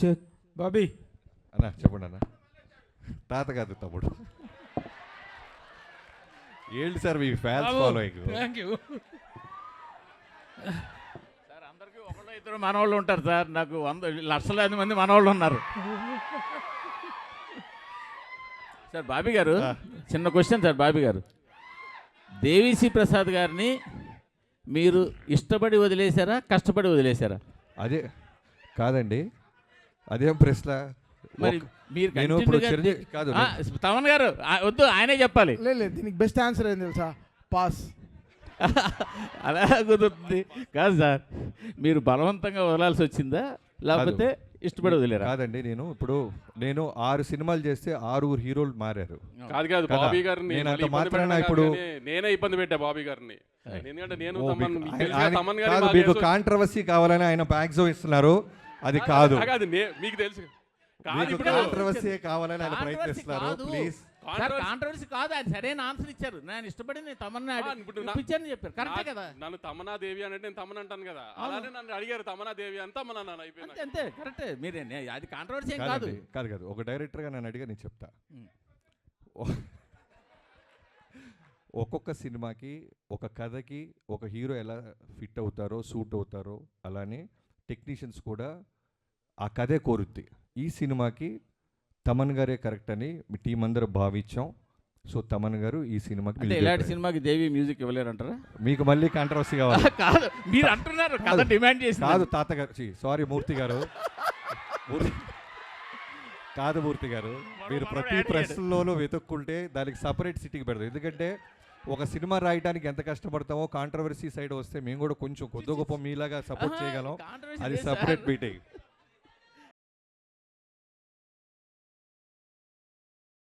Check Bobby. అన్న చెప్పండి అన్న. తాత కాదు తమ్ముడు. ఏంటి sir me fans following? Thank you sir అందరికీ ఒకళ్ళు ఇద్దరు మనవాళ్ళు ఉంటారు సార్. నాకు వంద లక్షలాది మంది మనవాళ్ళు ఉన్నారు. సార్ బాబీ గారు చిన్న క్వశ్చన్ సార్ బాబీ గారు. దేవిశ్రీ ప్రసాద్ గారిని మీరు ఇష్టపడి వదిలేశారా కష్టపడి వదిలేశారా? అదే కాదండి. అదేం ప్రశ్న? మరి మీరు నేను ఇప్పుడు continued గా- చిరంజీవి కాదు ఆ, తమన్ గారు ఆ, వద్దు ఆయనే చెప్పాలి. లేదు లేదు దీనికి బెస్ట్ ఆన్సర్ ఏం తెలుసా? పాస్ అలా కుదురుతుంది. కాదు సార్ మీరు బలవంతంగా వదలాల్సి వచ్చిందా? లేకపోతే ఇష్టపడి వదిలేరా? కాదండి నేను ఇప్పుడు నేను ఆరు సినిమాలు చేస్తే ఆరుగురు హీరోలు మారారు. కాదు కాదు కదా. బాబీ గారిని నేను మళ్ళీ అంత ఇబ్బంది మాత్రాన పెట్టడం ఇప్పుడు- కాదు కానీ నేనే ఇబ్బంది పెట్టా బాబీ గారిని. ఎందుకంటే నేను ఓ, తమన్ మీకు- మీకు ఆయన- తెలుసు కదా, తమన్ గారి బాగా కాంట్రవర్సీ కావాలని ఆయన బ్యాగ్స్ ఇస్తున్నారు. అది కాదు. కాదు. మీకు తెలుసు. కాంట్రవర్సీ కావాలని ఆయన ప్రయత్నిస్తున్నారు. కాదు. ప్లీజ్ కాంట్రవర్సీ కాదు. ఆయన సరైన ఆన్సర్ ఇచ్చారు. నేను ఇష్టపడి నేను తమన్నా చెప్పారు. కరెక్టే కదా? నన్ను తమనా దేవి అంటే నేను తమన్ అంటాను కదా. అలానే నన్ను అడిగారు తమనా దేవి అని తమన్ అన్నాను అయిపోయింది అంతే అంతే. కరెక్టే మీరే అది కాంట్రవర్సీ ఏం కాదు. కాదు కాదు. ఒక డైరెక్టర్గా నన్ను అడిగా నేను చెప్తా. ఒక్కొక్క సినిమాకి ఒక కథకి ఒక హీరో ఎలా ఫిట్ అవుతారో సూట్ అవుతారో అలానే టెక్నీషియన్స్ కూడా ఆ కథే కోరుద్ది. ఈ సినిమాకి తమన్ గారే కరెక్ట్ అని మీ టీం అందరూ భావించాం. సో తమన్ గారు ఈ సినిమాకి ఇలాంటి. సినిమాకి దేవి మ్యూజిక్ ఇవ్వలేరంటారా? మీకు మళ్ళీ కాంట్రవర్సీ కావాలి. కాదు మీరు అంటున్నారు కథ డిమాండ్ చేసి కాదు తాతగారు సారీ మూర్తి గారు. కాదు మూర్తి గారు. మీరు ప్రతి ప్రశ్నలోనూ వెతుక్కుంటే దానికి సపరేట్ సిటీకి పెడతాం ఎందుకంటే ఒక సినిమా రాయడానికి ఎంత కష్టపడతామో కాంట్రవర్సీ సైడ్ వస్తే మేము కూడా కొంచెం కొద్ది గొప్ప మీలాగా సపోర్ట్ చేయగలం. అది సపరేట్ మీటింగ్